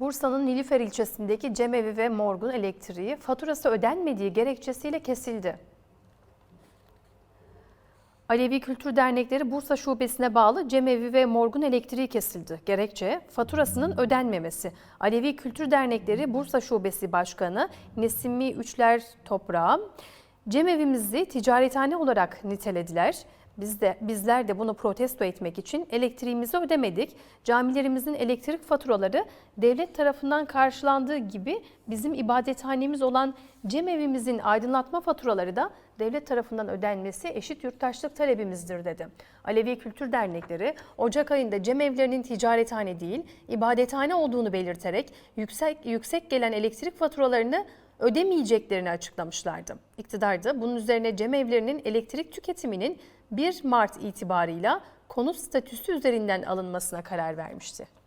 Bursa'nın Nilüfer ilçesindeki cemevi ve morgun elektriği faturası ödenmediği gerekçesiyle kesildi. Alevi Kültür Dernekleri Bursa Şubesi'ne bağlı cemevi ve morgun elektriği kesildi. Gerekçe faturasının ödenmemesi. Alevi Kültür Dernekleri Bursa Şubesi Başkanı Nesimi Üçler Toprağı, cemevimizi ticarethane olarak nitelediler. Biz de bizler de bunu protesto etmek için elektriğimizi ödemedik. Camilerimizin elektrik faturaları devlet tarafından karşılandığı gibi bizim ibadethanemiz olan cemevimizin aydınlatma faturaları da devlet tarafından ödenmesi eşit yurttaşlık talebimizdir dedi. Alevi Kültür Dernekleri Ocak ayında cemevlerinin ticarethane değil ibadethane olduğunu belirterek yüksek yüksek gelen elektrik faturalarını ödemeyeceklerini açıklamışlardı. İktidar da bunun üzerine cemevlerinin elektrik tüketiminin 1 Mart itibarıyla konut statüsü üzerinden alınmasına karar vermişti.